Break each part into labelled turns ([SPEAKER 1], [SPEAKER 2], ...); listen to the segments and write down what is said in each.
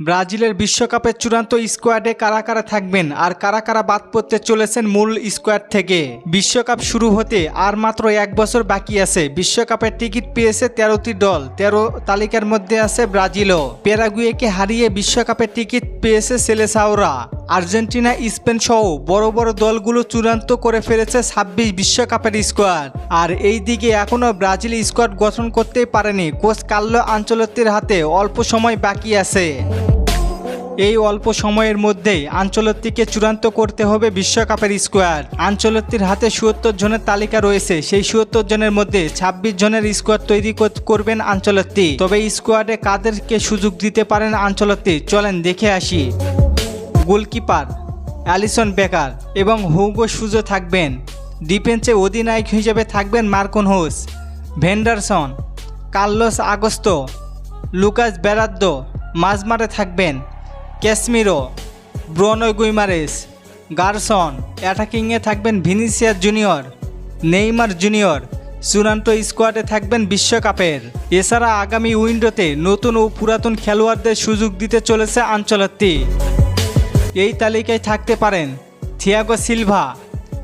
[SPEAKER 1] ব্রাজিলের বিশ্বকাপের চূড়ান্ত স্কোয়াডে কারা কারা থাকবেন আর কারা কারা বাদ পড়তে চলেছেন মূল স্কোয়াড থেকে? বিশ্বকাপ শুরু হতে আর মাত্র এক বছর বাকি আছে। বিশ্বকাপের টিকিট পেয়েছে তেরোটি দল। তেরো তালিকার মধ্যে আছে ব্রাজিলও। পেরাগুয়েকে হারিয়ে বিশ্বকাপের টিকিট পেয়েছে সেলেসাওরা। আর্জেন্টিনা, স্পেন সহ বড় বড় দলগুলো চূড়ান্ত করে ফেলেছে ছাব্বিশ বিশ্বকাপের স্কোয়াড আর এই দিকে এখনও ব্রাজিল স্কোয়াড গঠন করতেই পারেনি। কোচ কাল্লো আঞ্চলত্বের হাতে অল্প সময় বাকি আছে। এই অল্প সময়ের মধ্যেই আঞ্চলত্তিকে চূড়ান্ত করতে হবে বিশ্বকাপের স্কোয়াড আঞ্চলত্তির হাতে সুয়ত্তর জনের তালিকা রয়েছে। সেই সুয়ত্তর জনের মধ্যে ২৬ জনের স্কোয়াড তৈরি কর- করবেন আঞ্চলত্তি। তবে স্কোয়াডে কাদেরকে সুযোগ দিতে পারেন আঞ্চলত্তি? চলেন দেখে আসি। গোলকিপার অ্যালিসন বেকার এবং হুগো সুজো থাকবেন। ডিফেন্সে অধিনায়ক হিসেবে থাকবেন Marquinhos, Vanderson, Carlos Augusto, Lucas Beraldo মাঝমারে থাকবেন ক্যাশমিরো ব্রোনো গুইমারেস, গার্সন, অ্যাটাকিংয়ে থাকবেন ভিনিসিয়াস জুনিয়র, নেইমার জুনিয়র, চূড়ান্ত স্কোয়াডে থাকবেন বিশ্বকাপের। এছাড়া আগামী উইন্ডোতে নতুন ও পুরাতন খেলোয়াড়দের সুযোগ দিতে চলেছে আঞ্চলত্তি। এই তালিকায় থাকতে পারেন থিয়াগো সিলভা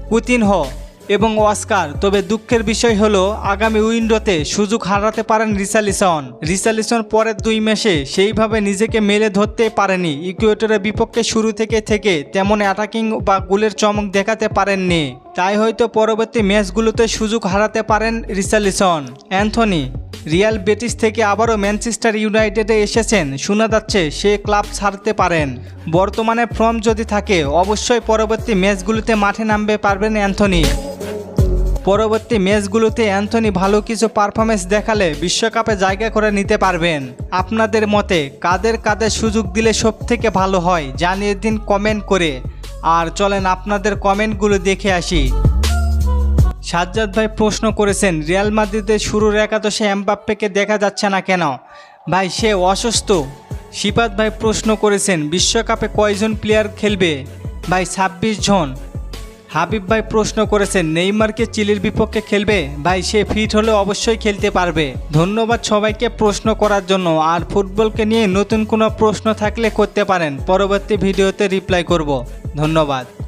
[SPEAKER 1] কুতিনহো এবং অস্কার। তবে দুঃখের বিষয় হলো, আগামী উইন্ডোতে সুযোগ হারাতে পারেন রিসালিসন। রিসালিসন পরের দুই ম্যাচে সেইভাবে নিজেকে মেলে ধরতে পারেনি। ইকুয়েটরের বিপক্ষে শুরু থেকে থেকে তেমন অ্যাটাকিং বা গোলের চমক দেখাতে পারেননি। তাই হয়তো পরবর্তী ম্যাচগুলোতে সুযোগ হারাতে পারেন রিসালিসন অ্যান্থনি, রিয়াল বেটিস থেকে আবারও ম্যানচেস্টার ইউনাইটেডে এসেছেন। শোনা যাচ্ছে সে ক্লাব ছাড়তে পারেন। বর্তমানে ফর্ম যদি থাকে, অবশ্যই পরবর্তী ম্যাচগুলোতে মাঠে নামবে পারবেন অ্যান্থনি। পরবর্তী ম্যাচগুলোতে অ্যান্থনি ভালো কিছু পারফরমেন্স দেখালে বিশ্বকাপে জায়গা করে নিতে পারবেন। আপনাদের মতে, কাদের কাদের সুযোগ দিলে সব থেকে ভালো হয়, জানিয়ে দিন কমেন্ট করে। আর চলেন আপনাদের কমেন্টগুলো দেখে আসি। সাজ্জাদ ভাই প্রশ্ন করেছেন, রিয়াল মাদ্রিদের শুরুর একাদশে এমবাপ্পেকে দেখা যাচ্ছে না কেন? ভাই, সে অসুস্থ। শিপাত ভাই প্রশ্ন করেছেন, বিশ্বকাপে কয়জন প্লেয়ার খেলবে? ভাই, ছাব্বিশ জন। হাবিব ভাই প্রশ্ন করেছেন, নেইমারকে চিলির বিপক্ষে খেলবে? ভাই, সে ফিট হলে অবশ্যই খেলতে পারবে। ধন্যবাদ সবাইকে প্রশ্ন করার জন্য। আর ফুটবলকে নিয়ে নতুন কোনো প্রশ্ন থাকলে করতে পারেন। পরবর্তী ভিডিওতে রিপ্লাই করব। ধন্যবাদ।